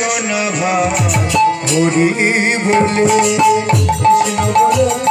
এসো না ভাই হরি বলে কৃষ্ণ বলে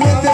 solamente